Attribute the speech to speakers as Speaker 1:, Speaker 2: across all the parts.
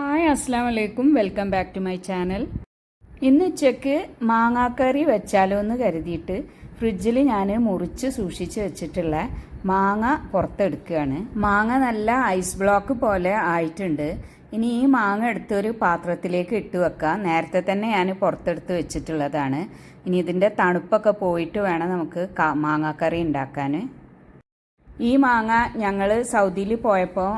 Speaker 1: Hi അസ്സാം വലൈക്കും welcome back to my channel. ഇന്ന് ഉച്ചയ്ക്ക് മാങ്ങാക്കറി വെച്ചാലോ എന്ന് കരുതിയിട്ട് ഫ്രിഡ്ജിൽ ഞാൻ മുറിച്ച് സൂക്ഷിച്ച് വെച്ചിട്ടുള്ള മാങ്ങ പുറത്തെടുക്കുകയാണ്. മാങ്ങ നല്ല ഐസ് ബ്ലോക്ക് പോലെ ആയിട്ടുണ്ട്. ഇനി ഈ മാങ്ങ എടുത്തൊരു പാത്രത്തിലേക്ക് ഇട്ട് വെക്കാം. നേരത്തെ തന്നെ ഞാൻ പുറത്തെടുത്ത് വെച്ചിട്ടുള്ളതാണ്. ഇനി ഇതിന്റെ തണുപ്പൊക്കെ പോയിട്ട് വേണം നമുക്ക് മാങ്ങാക്കറി ഉണ്ടാക്കാൻ ഈ മാങ്ങ ഞങ്ങൾ സൗദിയിൽ പോയപ്പോൾ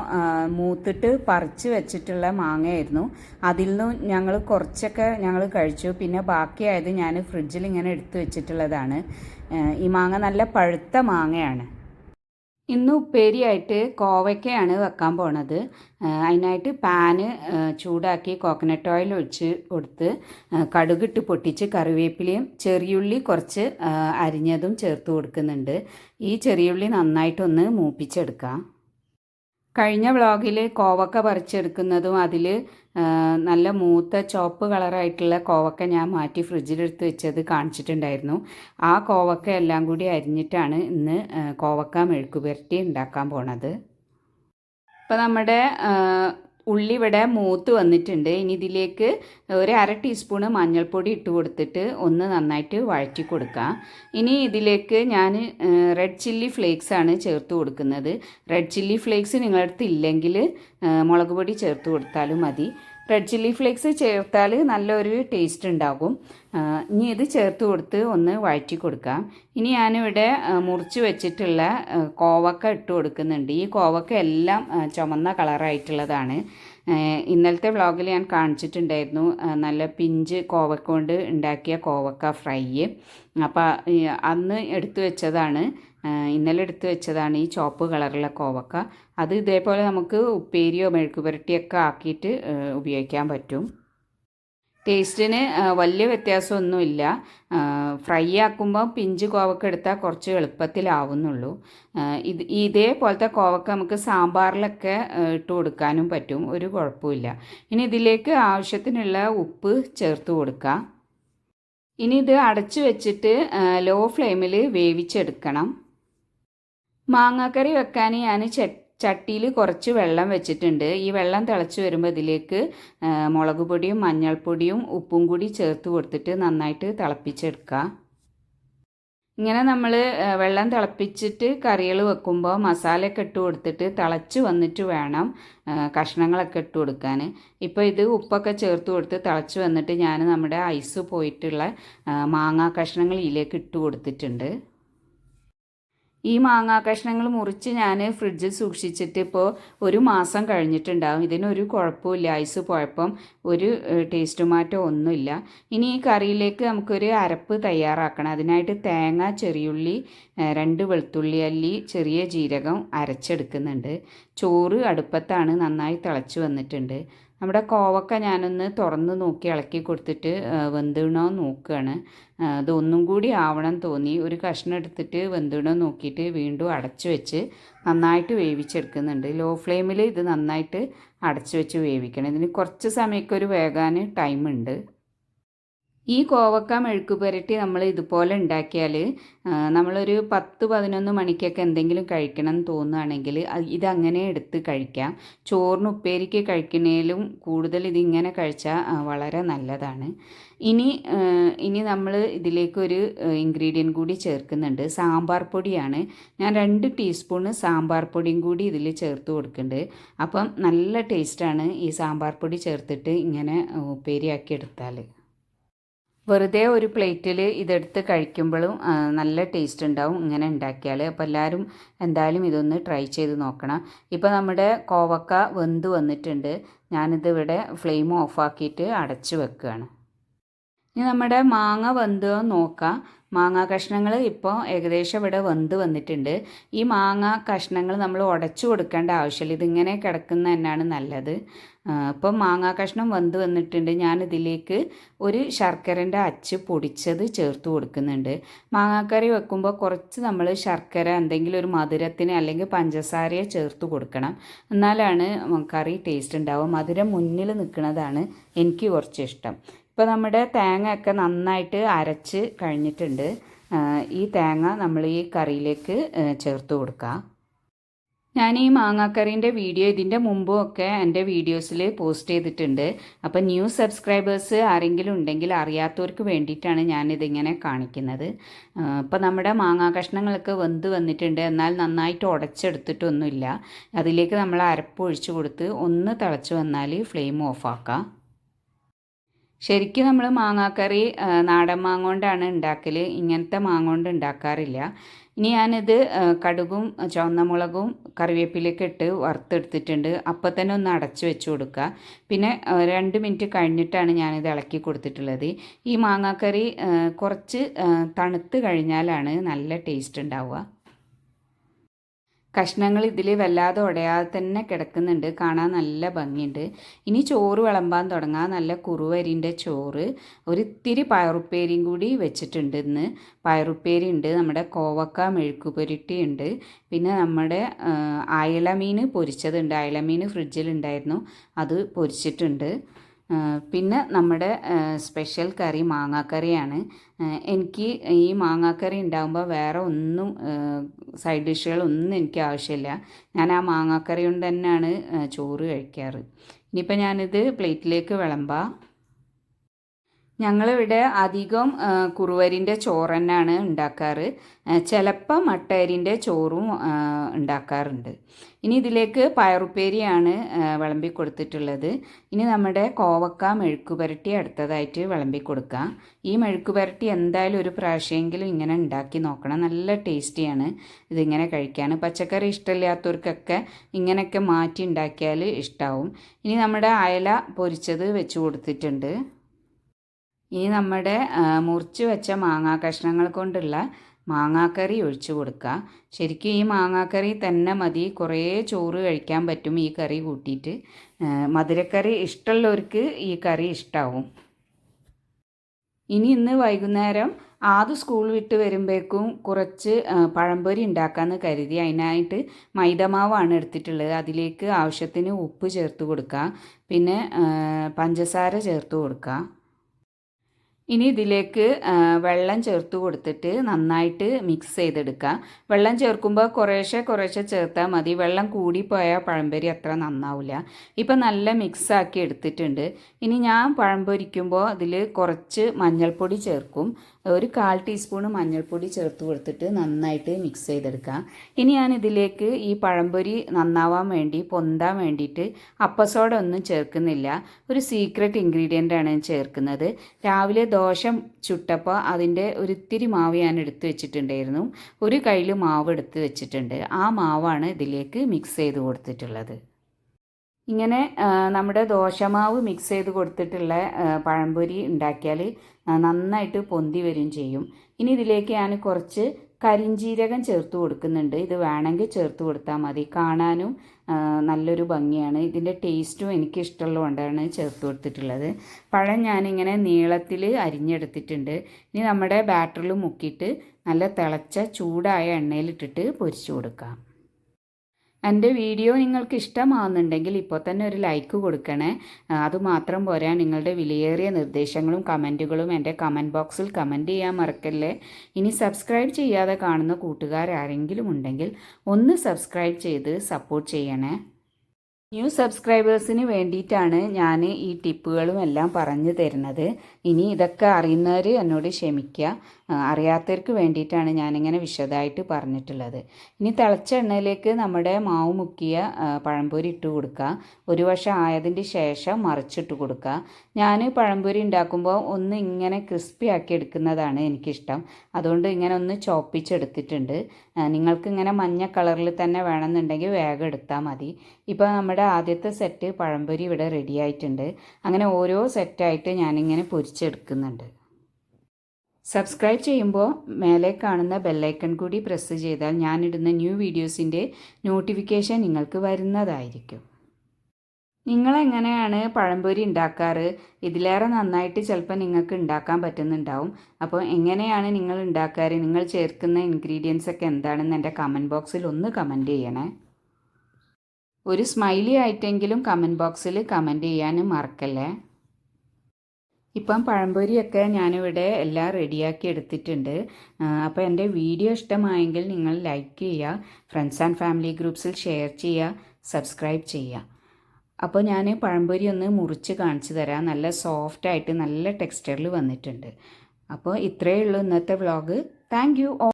Speaker 1: മൂത്തിട്ട് പറിച്ച് വെച്ചിട്ടുള്ള മാങ്ങയായിരുന്നു. അതിൽ നിന്നും ഞങ്ങൾ കുറച്ചൊക്കെ ഞങ്ങൾ കഴിച്ചു. പിന്നെ ബാക്കിയായത് ഞാൻ ഫ്രിഡ്ജിൽ ഇങ്ങനെ എടുത്തു വെച്ചിട്ടുള്ളതാണ്. ഈ മാങ്ങ നല്ല പഴുത്ത മാങ്ങയാണ്. ഇന്ന് ഉപ്പേരിയായിട്ട് കോവയ്ക്കയാണ് വെക്കാൻ പോണത്. അതിനായിട്ട് പാന് ചൂടാക്കി കോക്കനട്ട് ഓയിൽ ഒഴിച്ച് കൊടുത്ത് കടുകിട്ട് പൊട്ടിച്ച് കറിവേപ്പിലയും ചെറിയുള്ളി കുറച്ച് അരിഞ്ഞതും ചേർത്ത് കൊടുക്കുന്നുണ്ട്. ഈ ചെറിയുള്ളി നന്നായിട്ടൊന്ന് മൂപ്പിച്ചെടുക്കാം. കഴിഞ്ഞ വ്ളോഗിൽ കോവക്ക പറിച്ചെടുക്കുന്നതും അതിൽ നല്ല മൂത്ത ചോപ്പ് കളറായിട്ടുള്ള കോവക്ക ഞാൻ മാറ്റി ഫ്രിഡ്ജിലെടുത്ത് വെച്ചത് കാണിച്ചിട്ടുണ്ടായിരുന്നു. ആ കോവക്ക എല്ലാം കൂടി അരിഞ്ഞിട്ടാണ് ഇന്ന് കോവക്ക മെഴുക്കുപുരട്ടി ഉണ്ടാക്കാൻ പോണത്. ഇപ്പോൾ നമ്മുടെ ഉള്ളി ഇവിടെ മൂത്ത് വന്നിട്ടുണ്ട്. ഇനി ഇതിലേക്ക് ഒരു അര ടീസ്പൂണ് മഞ്ഞൾപ്പൊടി ഇട്ട് കൊടുത്തിട്ട് ഒന്ന് നന്നായിട്ട് വഴറ്റി കൊടുക്കാം. ഇനി ഇതിലേക്ക് ഞാൻ റെഡ് ചില്ലി ഫ്ലേക്സ് ആണ് ചേർത്ത് കൊടുക്കുന്നത്. റെഡ് ചില്ലി ഫ്ലേക്സ് നിങ്ങളുടെ അടുത്ത് ഇല്ലെങ്കിൽ മുളക് പൊടി ചേർത്ത് കൊടുത്താലും മതി. റെഡ് ചില്ലി ഫ്ലേക്സ് ചേർത്താൽ നല്ലൊരു ടേസ്റ്റ് ഉണ്ടാകും. ഇനി ഇത് ചേർത്ത് കൊടുത്ത് ഒന്ന് വഴറ്റി കൊടുക്കാം. ഇനി ഞാനിവിടെ മുറിച്ച് വെച്ചിട്ടുള്ള കോവക്ക ഇട്ട് കൊടുക്കുന്നുണ്ട്. ഈ കോവക്ക എല്ലാം ചുമന്ന കളറായിട്ടുള്ളതാണ് ഇന്നലത്തെ വ്ളോഗിൽ ഞാൻ കാണിച്ചിട്ടുണ്ടായിരുന്നു നല്ല പിഞ്ച് കോവക്ക കൊണ്ട് ഉണ്ടാക്കിയ കോവക്ക ഫ്രൈ. അപ്പോൾ അന്ന് എടുത്തു വെച്ചതാണ് ഇന്നലെ എടുത്തു വെച്ചതാണ് ഈ ചോപ്പ് കളറുള്ള കോവക്ക. അത് ഇതേപോലെ നമുക്ക് ഉപ്പേരിയോ മെഴുക്കുപുരട്ടിയൊക്കെ ആക്കിയിട്ട് ഉപയോഗിക്കാൻ പറ്റും. ടേസ്റ്റിന് വലിയ വ്യത്യാസമൊന്നുമില്ല. ഫ്രൈ ആക്കുമ്പോൾ പിഞ്ച് കോവക്ക എടുത്താൽ കുറച്ച് എളുപ്പത്തിലാവുന്നുള്ളൂ. ഇത് ഇതേപോലത്തെ കോവക്ക നമുക്ക് സാമ്പാറിലൊക്കെ ഇട്ട് കൊടുക്കാനും പറ്റും. ഒരു കുഴപ്പമില്ല. ഇനി ഇതിലേക്ക് ആവശ്യത്തിനുള്ള ഉപ്പ് ചേർത്ത് കൊടുക്കാം. ഇനി ഇത് അടച്ചു വെച്ചിട്ട് ലോ ഫ്ലെയിമിൽ വേവിച്ചെടുക്കണം. മാങ്ങാക്കറി വെക്കാൻ ഞാൻ ചട്ടിയിൽ കുറച്ച് വെള്ളം വെച്ചിട്ടുണ്ട്. ഈ വെള്ളം തിളച്ച് വരുമ്പോൾ ഇതിലേക്ക് മുളക് പൊടിയും മഞ്ഞൾപ്പൊടിയും ഉപ്പും കൂടി ചേർത്ത് കൊടുത്തിട്ട് നന്നായിട്ട് തിളപ്പിച്ചെടുക്കുക. ഇങ്ങനെ നമ്മൾ വെള്ളം തിളപ്പിച്ചിട്ട് കറികൾ വെക്കുമ്പോൾ മസാലയൊക്കെ ഇട്ട് കൊടുത്തിട്ട് തിളച്ച് വന്നിട്ട് വേണം കഷ്ണങ്ങളൊക്കെ ഇട്ട് കൊടുക്കാൻ ഇപ്പോൾ ഇത് ഉപ്പൊക്കെ ചേർത്ത് കൊടുത്ത് തിളച്ച് വന്നിട്ട് ഞാൻ നമ്മുടെ ഐസ് പോയിട്ടുള്ള മാങ്ങാ കഷ്ണങ്ങൾ ഇതിലേക്ക് ഇട്ട് കൊടുത്തിട്ടുണ്ട്. ഈ മാങ്ങാ കഷ്ണങ്ങൾ മുറിച്ച് ഞാൻ ഫ്രിഡ്ജിൽ സൂക്ഷിച്ചിട്ട് ഇപ്പോൾ ഒരു മാസം കഴിഞ്ഞിട്ടുണ്ടാകും ഇതിനൊരു കുഴപ്പമില്ല. ഐസ് പോയപ്പം ഒരു ടേസ്റ്റ് മാറ്റം ഒന്നുമില്ല. ഇനി ഈ കറിയിലേക്ക് നമുക്കൊരു അരപ്പ് തയ്യാറാക്കണം. അതിനായിട്ട് തേങ്ങ ചെറിയുള്ളി രണ്ട് വെളുത്തുള്ളി അല്ലി ചെറിയ ജീരകം അരച്ചെടുക്കുന്നുണ്ട്. ചോറ് അടുപ്പത്താണ് നന്നായി തിളച്ച് വന്നിട്ടുണ്ട്. നമ്മുടെ കോവക്ക ഞാനൊന്ന് തുറന്ന് നോക്കി ഇളക്കി കൊടുത്തിട്ട് വെന്തുണോ നോക്കുകയാണ് അതൊന്നും കൂടി ആവണം തോന്നി. ഒരു കഷ്ണം എടുത്തിട്ട് വെന്തിണോ നോക്കിയിട്ട് വീണ്ടും അടച്ചു വെച്ച് നന്നായിട്ട് വേവിച്ചെടുക്കുന്നുണ്ട്. ലോ ഫ്ലെയിമിൽ ഇത് നന്നായിട്ട് അടച്ചു വെച്ച് വേവിക്കണം. ഇതിന് കുറച്ച് സമയമൊക്കെ ഒരു വേകാൻ ടൈമുണ്ട്. ഈ കോവക്ക മെഴുക്ക് പുരട്ടി നമ്മൾ ഇതുപോലെ ഉണ്ടാക്കിയാൽ നമ്മളൊരു പത്ത് പതിനൊന്ന് മണിക്കൊക്കെ എന്തെങ്കിലും കഴിക്കണം എന്ന് തോന്നുകയാണെങ്കിൽ ഇതങ്ങനെ എടുത്ത് കഴിക്കാം. ചോറിന് ഉപ്പേരിക്ക് കഴിക്കുന്നതിലും കൂടുതൽ ഇതിങ്ങനെ കഴിച്ചാൽ വളരെ നല്ലതാണ്. ഇനി ഇനി നമ്മൾ ഇതിലേക്കൊരു ഇൻഗ്രീഡിയന്റ് കൂടി ചേർക്കുന്നുണ്ട്. സാമ്പാർ പൊടിയാണ്. ഞാൻ രണ്ട് ടീസ്പൂണ് സാമ്പാർ പൊടിയും കൂടി ഇതിൽ ചേർത്ത് കൊടുക്കുന്നുണ്ട്. അപ്പം നല്ല ടേസ്റ്റാണ് ഈ സാമ്പാർ പൊടി ചേർത്തിട്ട് ഇങ്ങനെ ഉപ്പേരിയാക്കി എടുത്താൽ. വെറുതെ ഒരു പ്ലേറ്റിൽ ഇതെടുത്ത് കഴിക്കുമ്പോഴും നല്ല ടേസ്റ്റ് ഉണ്ടാവും ഇങ്ങനെ ഉണ്ടാക്കിയാൽ അപ്പോൾ എല്ലാവരും എന്തായാലും ഇതൊന്ന് ട്രൈ ചെയ്ത് നോക്കണം. ഇപ്പോൾ നമ്മുടെ കോവക്ക വെന്ത് വന്നിട്ടുണ്ട്. ഞാനിതിവിടെ ഫ്ലെയിം ഓഫാക്കിയിട്ട് അടച്ചു വെക്കുകയാണ്. ഇനി നമ്മുടെ മാങ്ങ വെന്തോ നോക്കാം. മാങ്ങ കഷ്ണങ്ങൾ ഇപ്പോൾ ഏകദേശം ഇവിടെ വെന്ത് വന്നിട്ടുണ്ട്. ഈ മാങ്ങ കഷ്ണങ്ങൾ നമ്മൾ ഉടച്ചു കൊടുക്കേണ്ട ആവശ്യമില്ല. ഇതിങ്ങനെ കിടക്കുന്ന തന്നെയാണ് നല്ലത്. ഇപ്പം മാങ്ങാ കഷ്ണം വെന്ത് വന്നിട്ടുണ്ട്. ഞാനിതിലേക്ക് ഒരു ശർക്കരന്റെ അച്ച് പൊടിച്ചത് ചേർത്ത് കൊടുക്കുന്നുണ്ട്. മാങ്ങാക്കറി വെക്കുമ്പോൾ കുറച്ച് നമ്മൾ ശർക്കര എന്തെങ്കിലും ഒരു മധുരത്തിന് അല്ലെങ്കിൽ പഞ്ചസാരയെ ചേർത്ത് കൊടുക്കണം. എന്നാലാണ് കറി ടേസ്റ്റ് ഉണ്ടാവുക. മധുരം മുന്നിൽ നിൽക്കുന്നതാണ് എനിക്ക് കുറച്ച് ഇഷ്ടം. ഇപ്പോൾ നമ്മുടെ തേങ്ങയൊക്കെ നന്നായിട്ട് അരച്ച് കഴിഞ്ഞിട്ടുണ്ട്. ഈ തേങ്ങ നമ്മൾ ഈ കറിയിലേക്ക് ചേർത്ത് കൊടുക്കുക ഞാൻ ഈ മാങ്ങാക്കറീന്റെ വീഡിയോ ഇതിന്റെ മുമ്പും ഒക്കെ എന്റെ വീഡിയോസിൽ പോസ്റ്റ് ചെയ്തിട്ടുണ്ട്. അപ്പോൾ ന്യൂ സബ്സ്ക്രൈബേഴ്സ് ആരെങ്കിലും ഉണ്ടെങ്കിൽ അറിയാത്തവർക്ക് വേണ്ടിയിട്ടാണ് ഞാനിതിങ്ങനെ കാണിക്കുന്നത്. ഇപ്പോൾ നമ്മുടെ മാങ്ങാ കഷ്ണങ്ങളൊക്കെ വെന്ത് വന്നിട്ടുണ്ട്. എന്നാൽ നന്നായിട്ട് ഉടച്ചെടുത്തിട്ടൊന്നുമില്ല. അതിലേക്ക് നമ്മൾ അരപ്പ് ഒഴിച്ച് കൊടുത്ത് ഒന്ന് തിളച്ച് വന്നാൽ ഫ്ലെയിം ഓഫാക്കാം ശരിക്കും നമ്മൾ മാങ്ങാക്കറി നാടൻ മാങ്ങ കൊണ്ടാണ് ഉണ്ടാക്കൽ ഇങ്ങനത്തെ മാങ്ങ കൊണ്ട് ഉണ്ടാക്കാറില്ല ഇനി ഞാനിത് കടുകും ചുവന്ന മുളകും കറിവേപ്പിലൊക്കെ ഇട്ട് വറുത്തെടുത്തിട്ടുണ്ട്. അപ്പം തന്നെ ഒന്ന് അടച്ചു വെച്ച് കൊടുക്കുക പിന്നെ രണ്ട് മിനിറ്റ് കഴിഞ്ഞിട്ടാണ് ഞാനിത് ഇളക്കി കൊടുത്തിട്ടുള്ളത്. ഈ മാങ്ങാക്കറി കുറച്ച് തണുത്ത് കഴിഞ്ഞാലാണ് നല്ല ടേസ്റ്റ് ഉണ്ടാവുക കഷ്ണങ്ങൾ ഇതിൽ വല്ലാതെ ഉടയാതെ തന്നെ കിടക്കുന്നുണ്ട്. കാണാൻ നല്ല ഭംഗിയുണ്ട്. ഇനി ചോറ് വിളമ്പാൻ തുടങ്ങാം. നല്ല കുറുവരിന്റെ ചോറ്. ഒരിത്തിരി പയറുപ്പേരിയും കൂടി വെച്ചിട്ടുണ്ട് ഇന്ന്. പയറുപ്പേരി ഉണ്ട് നമ്മുടെ കോവക്ക മെഴുക്കുപുരട്ടി ഉണ്ട് പിന്നെ നമ്മുടെ അയലമീൻ പൊരിച്ചതുണ്ട്. അയലമീൻ ഫ്രിഡ്ജിലുണ്ടായിരുന്നു. അത് പൊരിച്ചിട്ടുണ്ട്. പിന്നെ നമ്മുടെ സ്പെഷ്യൽ കറി മാങ്ങാക്കറിയാണ്. എനിക്ക് ഈ മാങ്ങാക്കറി ഉണ്ടാകുമ്പോൾ വേറെ ഒന്നും സൈഡ് ഡിഷുകളൊന്നും എനിക്ക് ആവശ്യമില്ല. ഞാൻ ആ മാങ്ങാക്കറി കൊണ്ട് തന്നെയാണ് ചോറ് കഴിക്കാറ്. ഇനിയിപ്പോൾ ഞാനിത് പ്ലേറ്റിലേക്ക് വിളമ്പാം. ഞങ്ങളിവിടെ അധികം കുറുവരിന്റെ ചോറ് തന്നെയാണ് ഉണ്ടാക്കാറ് ചിലപ്പോൾ മട്ടയരിന്റെ ചോറും ഉണ്ടാക്കാറുണ്ട്. ഇനി ഇതിലേക്ക് പയറുപ്പേരിയാണ് വിളമ്പി കൊടുത്തിട്ടുള്ളത്. ഇനി നമ്മുടെ കോവക്ക മെഴുക്കുപരട്ടി അടുത്തതായിട്ട് വിളമ്പി കൊടുക്കാം. ഈ മെഴുക്കുപരട്ടി എന്തായാലും ഒരു പ്രാവശ്യമെങ്കിലും ഇങ്ങനെ ഉണ്ടാക്കി നോക്കണം. നല്ല ടേസ്റ്റിയാണ്. ഇതിങ്ങനെ കഴിക്കാൻ പച്ചക്കറി ഇഷ്ടമില്ലാത്തവർക്കൊക്കെ ഇങ്ങനെയൊക്കെ മാറ്റി ഉണ്ടാക്കിയാൽ ഇഷ്ടമാവും ഇനി നമ്മുടെ അയല പൊരിച്ചത് വെച്ച് കൊടുത്തിട്ടുണ്ട്. ഇനി നമ്മുടെ മുറിച്ച് വെച്ച മാങ്ങാ കഷ്ണങ്ങൾ കൊണ്ടുള്ള മാങ്ങാക്കറി ഒഴിച്ചു കൊടുക്കുക. ശരിക്കും ഈ മാങ്ങാക്കറി തന്നെ മതി. കുറേ ചോറ് കഴിക്കാൻ പറ്റും ഈ കറി കൂട്ടിയിട്ട്. മധുരക്കറി ഇഷ്ടമുള്ളവർക്ക് ഈ കറി ഇഷ്ടമാവും ഇനി ഇന്ന് വൈകുന്നേരം ആദ്യം സ്കൂൾ വിട്ട് വരുമ്പോഴേക്കും കുറച്ച് പഴംപൊരി ഉണ്ടാക്കാമെന്ന് കരുതി. അതിനായിട്ട് മൈദമാവാണ് എടുത്തിട്ടുള്ളത്. അതിലേക്ക് ആവശ്യത്തിന് ഉപ്പ് ചേർത്ത് കൊടുക്കുക. പിന്നെ പഞ്ചസാര ചേർത്ത് കൊടുക്കുക. ഇനി ഇതിലേക്ക് വെള്ളം ചേർത്ത് കൊടുത്തിട്ട് നന്നായിട്ട് മിക്സ് ചെയ്തെടുക്കുക വെള്ളം ചേർക്കുമ്പോൾ കുറേശ്ശെ കുറേശ്ശെ ചേർത്താൽ മതി. വെള്ളം കൂടിപ്പോയാൽ പഴംപൊരി അത്ര നന്നാവില്ല ഇപ്പം നല്ല മിക്സ് ആക്കി എടുത്തിട്ടുണ്ട്. ഇനി ഞാൻ പഴംപൊരിക്കുമ്പോൾ അതിൽ കുറച്ച് മഞ്ഞൾപ്പൊടി ചേർക്കും. ഒരു കാൽ ടീസ്പൂൺ മഞ്ഞൾപ്പൊടി ചേർത്ത് കൊടുത്തിട്ട് നന്നായിട്ട് മിക്സ് ചെയ്തെടുക്കുക ഇനി ഞാൻ ഇതിലേക്ക് ഈ പഴംപൊരി നന്നാവാൻ വേണ്ടി പൊന്താൻ വേണ്ടിയിട്ട് അപ്പസോഡ ഒന്നും ചേർക്കുന്നില്ല. ഒരു സീക്രട്ട് ഇൻഗ്രീഡിയന്റ് ആണ് ചേർക്കുന്നത്. രാവിലെ ദോശ ചുട്ടപ്പോൾ അതിന്റെ ഒരിത്തിരി മാവ് ഞാൻ എടുത്തു വെച്ചിട്ടുണ്ടായിരുന്നു. ഒരു കയ്യിൽ മാവ് എടുത്തു വെച്ചിട്ടുണ്ട്. ആ മാവാണ് ഇതിലേക്ക് മിക്സ് ചെയ്ത് കൊടുത്തിട്ടുള്ളത്. ഇങ്ങനെ നമ്മുടെ ദോശമാവ് മിക്സ് ചെയ്ത് കൊടുത്തിട്ടുള്ള പഴംപൊരി ഉണ്ടാക്കിയാൽ നന്നായിട്ട് പൊന്തി വരും ചെയ്യും. ഇനി ഇതിലേക്ക് ഞാൻ കുറച്ച് കരിഞ്ചീരകം ചേർത്ത് കൊടുക്കുന്നുണ്ട്. ഇത് വേണമെങ്കിൽ ചേർത്ത് കൊടുത്താൽ മതി. കാണാനും നല്ലൊരു ഭംഗിയാണ്. ഇതിന്റെ ടേസ്റ്റും എനിക്ക് ഇഷ്ടമുള്ളതുകൊണ്ടാണ് ചേർത്ത് കൊടുത്തിട്ടുള്ളത്. പഴം ഞാനിങ്ങനെ നീളത്തിൽ അരിഞ്ഞെടുത്തിട്ടുണ്ട്. ഇനി നമ്മുടെ ബാറ്ററിൽ മുക്കിയിട്ട് നല്ല തിളച്ച ചൂടായ എണ്ണയിലിട്ടിട്ട് പൊരിച്ചു കൊടുക്കാം. എന്റെ വീഡിയോ നിങ്ങൾക്ക് ഇഷ്ടമാകുന്നുണ്ടെങ്കിൽ ഇപ്പോൾ തന്നെ ഒരു ലൈക്ക് കൊടുക്കണേ. അതുമാത്രം പോരാ. നിങ്ങളുടെ വിലയേറിയ നിർദ്ദേശങ്ങളും കമന്റുകളും എന്റെ കമന്റ് ബോക്സിൽ കമന്റ് ചെയ്യാൻ മറക്കല്ലേ? ഇനി സബ്സ്ക്രൈബ് ചെയ്യാതെ കാണുന്ന കൂട്ടുകാരാരെങ്കിലും ഉണ്ടെങ്കിൽ ഒന്ന് സബ്സ്ക്രൈബ് ചെയ്ത് സപ്പോർട്ട് ചെയ്യണേ. ന്യൂ സബ്സ്ക്രൈബേഴ്സിന് വേണ്ടിയിട്ടാണ് ഞാൻ ഈ ടിപ്പുകളും എല്ലാം പറഞ്ഞു തരുന്നത്. ഇനി ഇതൊക്കെ അറിയുന്നവർ എന്നോട് ക്ഷമിക്കുക. അറിയാത്തവർക്ക് വേണ്ടിയിട്ടാണ് ഞാനിങ്ങനെ വിശദമായിട്ട് പറഞ്ഞിട്ടുള്ളത്. ഇനി തിളച്ച എണ്ണയിലേക്ക് നമ്മുടെ മാവ് മുക്കിയ പഴംപൊരി ഇട്ട് കൊടുക്കുക. ഒരു വശം ആയതിന്റെ ശേഷം മറിച്ചിട്ട് കൊടുക്കുക. ഞാൻ പഴംപൊരി ഉണ്ടാക്കുമ്പോൾ ഒന്ന് ഇങ്ങനെ ക്രിസ്പി ആക്കി എടുക്കുന്നതാണ് എനിക്കിഷ്ടം. അതുകൊണ്ട് ഇങ്ങനെ ഒന്ന് ചോപ്പിച്ചെടുത്തിട്ടുണ്ട്. നിങ്ങൾക്ക് ഇങ്ങനെ മഞ്ഞ കളറിൽ തന്നെ വേണമെന്നുണ്ടെങ്കിൽ വേഗം എടുത്താൽ മതി. ഇപ്പോൾ നമ്മുടെ ആദ്യത്തെ സെറ്റ് പഴംപൊരി ഇവിടെ റെഡി ആയിട്ടുണ്ട്. അങ്ങനെ ഓരോ സെറ്റായിട്ട് ഞാനിങ്ങനെ പൊരിച്ചെടുക്കുന്നുണ്ട്. സബ്സ്ക്രൈബ് ചെയ്യുമ്പോൾ മേലെ കാണുന്ന ബെല്ലൈക്കൺ കൂടി പ്രസ് ചെയ്താൽ ഞാനിടുന്ന ന്യൂ വീഡിയോസിന്റെ നോട്ടിഫിക്കേഷൻ നിങ്ങൾക്ക് വരുന്നതായിരിക്കും. നിങ്ങളെങ്ങനെയാണ് പഴംപൊരി ഉണ്ടാക്കാറ്? ഇതിലേറെ നന്നായിട്ട് ചിലപ്പോൾ നിങ്ങൾക്ക് ഉണ്ടാക്കാൻ പറ്റുന്നുണ്ടാവും. അപ്പോൾ എങ്ങനെയാണ് നിങ്ങൾ ഉണ്ടാക്കാറ്? നിങ്ങൾ ചേർക്കുന്ന ഇൻഗ്രീഡിയൻസ് ഒക്കെ എന്താണെന്ന് എന്റെ കമന്റ് ബോക്സിൽ ഒന്ന് കമന്റ് ചെയ്യണേ. ഒരു സ്മൈലി ആയിട്ടെങ്കിലും കമന്റ് ബോക്സിൽ കമന്റ് ചെയ്യാനും മറക്കല്ലേ? ഇപ്പം പഴംപൊരിയൊക്കെ ഞാനിവിടെ എല്ലാം റെഡിയാക്കി എടുത്തിട്ടുണ്ട്. അപ്പോൾ എന്റെ വീഡിയോ ഇഷ്ടമായെങ്കിൽ നിങ്ങൾ ലൈക്ക് ചെയ്യുക ഫ്രണ്ട്സ് ആൻഡ് ഫാമിലി ഗ്രൂപ്പ്സിൽ ഷെയർ ചെയ്യുക സബ്സ്ക്രൈബ് ചെയ്യുക. അപ്പോൾ ഞാൻ പഴംപൊരി ഒന്ന് മുറിച്ച് കാണിച്ചു തരാം. നല്ല സോഫ്റ്റായിട്ട് നല്ല ടെക്സ്ചറിൽ വന്നിട്ടുണ്ട്. അപ്പോൾ ഇത്രയേ ഉള്ളൂ ഇന്നത്തെ വ്ളോഗ് താങ്ക് യു